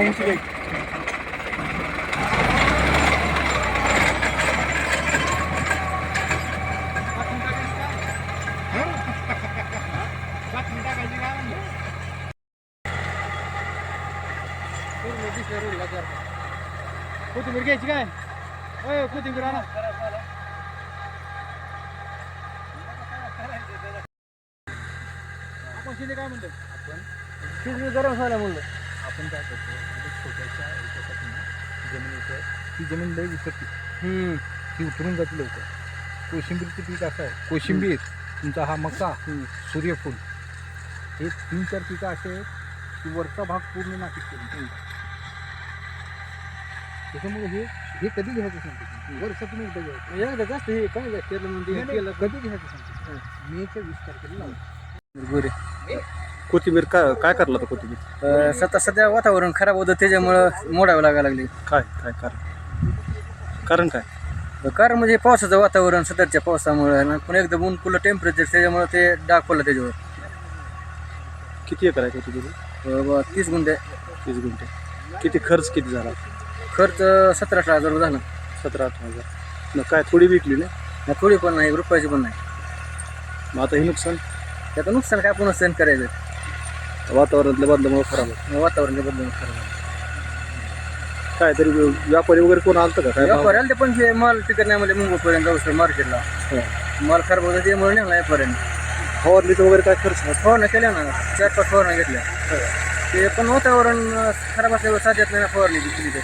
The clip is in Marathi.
उंची घ्यायची कोथिंबीर घ्यायची काय होय कोथिंबीर आणा आपण शिंदे काय म्हणतो आपण शिंदे गरम झाला म्हणलं. आपण काय करतो म्हणजे छोट्याशा याच्यासाठी ना जमिनीचं ती जमीन लई विसरते. ती उतरून जाते लवकर. कोशिंबीरचं पीक असं आहे. कोशिंबीर. तुमचा हा मका. सूर्यफूल. हे तीन चार पिकं असे आहेत की वरचा भाग पूर्ण नाशिक केली त्याच्यामुळे हे हे कधी घ्यायचं सांगतो वर्षातून एकदा घ्यायचं. एकदा जास्त हे. काय जास्त म्हणजे कधी घ्यायचं सांगतो? मेच्या वीस तारखेला लावलं बरे. कोथिंबीर काय काय करला तर कोथिंबीर? अं, सध्या सध्या वातावरण खराब होतं त्याच्यामुळं मोडावं लागायला लागली काय काय कारण? कारण काय? कारण म्हणजे पावसाचं वातावरण सध्याच्या पावसामुळे पण एकदम ऊन पुलं टेम्परेचर त्याच्यामुळे ते डाग पडलं त्याच्यावर. किती एकर आहे कोथिंबीर? अं, ब- तीस गुंठे. तीस गुंठे. किती खर्च किती झाला? खर्च सतरा अठरा हजार रुपये झाला. सतरा अठरा हजार. मग काय थोडी विकली ना? नाही, थोडी पण नाही रुपयाची पण नाही. मग आता हे नुकसान? त्याचं नुकसान काय पुन्हा सहन करायचं? वातावरणातल्या बदलामुळे खराब आहे वातावरण बदलून खराब काय तरी व्यापारी वगैरे कोण आलतं का? काय भाव? व्यापाऱ्याला ते पण जे माल टिकत नाही म्हणजे मुंबईपर्यंत जाऊ शकतो मार्केटला. माल खराब होतं त्यामुळे नाही व्यापाऱ्याने फवारणीचं वगैरे काय खर्च नाही. फवारण्या केल्या ना चार पाच फवारण्या घेतल्या. ते पण वातावरण खराब असल्यावर साध्यात नाही ना फवारणी केली तरी.